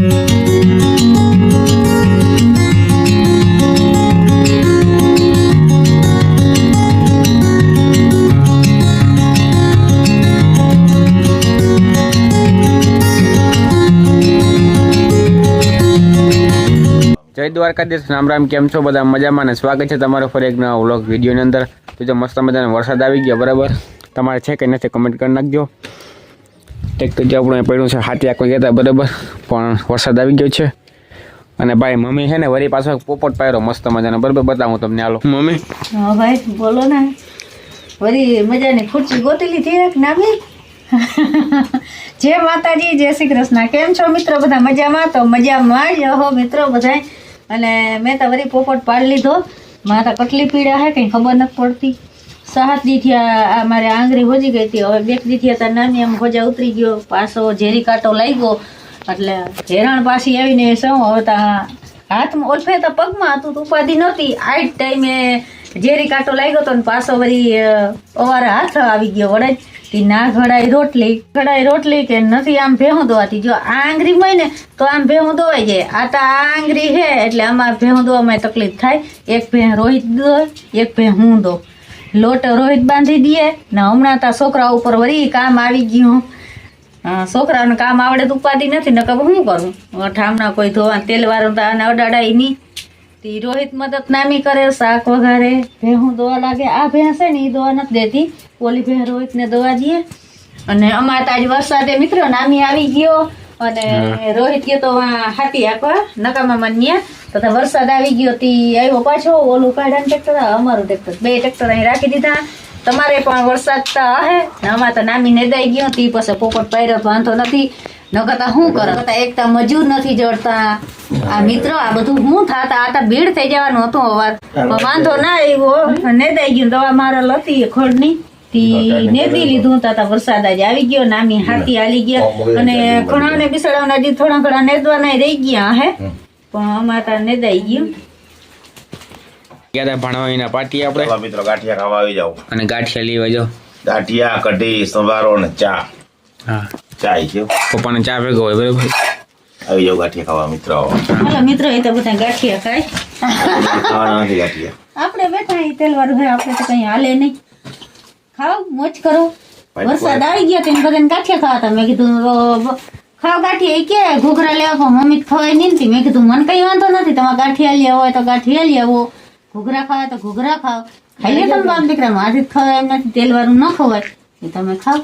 જય દ્વારકાધીશ, રામ રામ, કેમ છો બધા? મજામાં ને સ્વાગત છે તમારો ફરી એક નવા વ્લોગ વિડીયોની અંદર. તો જો મસ્ત મજાનો વરસાદ આવી ગયો, બરાબર? તમારે છે કે નથી કમેન્ટ કરી નાખજો. ટેક તો જે આપણે પડ્યું છે હાથી આખો ગયા હતા બરાબર પણ વરસાદ આવી ગયો છે. અને ભાઈ મમ્મી છે ને વરી પાછો પોપટ પાયરો મસ્ત મજાનો બરાબર બતાવું તમને હાલો. મમ્મી? હા ભાઈ બોલો ને. વળી મજાની ખુરશી ગોતી લીધી એક નામી જય માતાજી જય શ્રી કૃષ્ણ. કેમ છો મિત્રો? બધા મજામાં? તો મજામાં જ. હો મિત્રો બધા અને મેં તો વળી પોપટ પાડી લીધો. મારા કટલી પીડા હે કંઈ ખબર નથી પડતી. સાત દીથી આ મારે આંગળી હોજી ગઈ હતી. હવે બે દીથી હતા નાની એમ હોજા ઉતરી ગયો. પાછો ઝેરી કાંટો લાગ્યો. એટલે હેરાણ પાછી આવીને શું? હવે હાથમાં ઓલફે તો પગમાં હતું ઉપાધિ નહોતી. આ જ ટાઈમે ઝેરી કાંટો લાગ્યો તો ને પાછો વળી અવારે હાથ આવી ગયો વડે તી ના ઘડાઈ રોટલી. ઘડાઈ રોટલી કે નથી આમ ભેહું દોવાતી જો આ આંગળી હોય ને, તો આમ ભેહું દોવાઈ જાય આ તો આ આંગળી છે, એટલે આમાં ભેહું દોવામાં તકલીફ થાય. એક ભે રોહિત દો એક ભે હું દો લોટ રોહિત બાંધી દઈએ ને હમણાં તા છોકરા ઉપર વળી કામ આવી ગયું. છોકરાનું કામ આવડે તો ઉપાધી નથી ને ખબર શું કરું? ઠામના કોઈ ધોવા તેલ વાળું તો આને અડાડાય નહીં. તે રોહિત મદદ નામી કરે, શાક વઘારે. ભેહું દોવા લાગે. આ ભેંસ છે ને એ દોવા નથી દેતી. ઓલી ભેં રોહિતને દોવા દઈએ. અને અમારે તો આજ વરસાદે મિત્રો નામી આવી ગયો. અને રોહિત ગયો તો હાથી આપવા નકામા માન્યા તથા વરસાદ આવી ગયો તી આવ્યો પાછો ઓલું કાઢા ટ્રેક્ટર અમારું ટ્રેક્ટર બે ટ્રેક્ટર અહીં રાખી દીધા. તમારે પણ વરસાદ તો હે અમારે તો નામી નેદાઈ ગયો તી પછી પોપટ પહેર્યો તો વાંધો નથી. નકરતા શું કરે? નકરતા એક તો મજૂર નથી જડતા. આ મિત્રો આ બધું હું થાતા આ ભીડ થઈ જવાનું હતું અવાર વાંધો ના આવ્યો. નેદાઈ ગયું દવા મારે લતી ખોડની તી નેદી લીધું તા તા વરસાદ આજે આવી ગયો નામી હાથી હાલી ગયા. અને ઘણા ને બિસાડાને હજી થોડા ઘણા નેદવાના રહી ગયા હે. પણ અમારે તો નેદાઈ ગયું. ગયા હતા ભણવા એના પાટી આપણે? ચાલો મિત્રો ગાંઠિયા ખાવા આવી જાઓ. અને ગાંઠિયા લેવા જો ગાંઠિયા કઢી સંભારો ને ચા. હા. ચા આવી ગયો. પપ્પાને ચા ભેગો હોય બરાબર? આવી જાઓ ગાંઠિયા ખાવા મિત્રો. હાલો મિત્રો એ તો બધા ગાંઠિયા ખાય. ખાવાના નથી ગાંઠિયા. આપણે બેઠા એ તેલ વાળું હોય આપણે તો કઈ હાલે નહીં. ખાઓ મોજ કરો. વરસાદ આવી ગયો તેમ બધાને કાઠિયા ખાવા હતા. મેં કીધું ખાવ ગાંઠિયા. એ કે ઘૂઘરા લેવા પણ મમ્મી તો ખવાય નહીં ને મેં કીધું મને કઈ વાંધો નથી તમારે ગાંઠિયા લેવા હોય તો ગાંઠિયા લેવો ઘૂઘરા ખાવા તો ઘૂઘરા ખાવ ખાઈ લે તમે બાપ દીકરા માથી ખવાય એમ નથી તેલ વાળું ન ખવાય. એ તમે ખાઓ.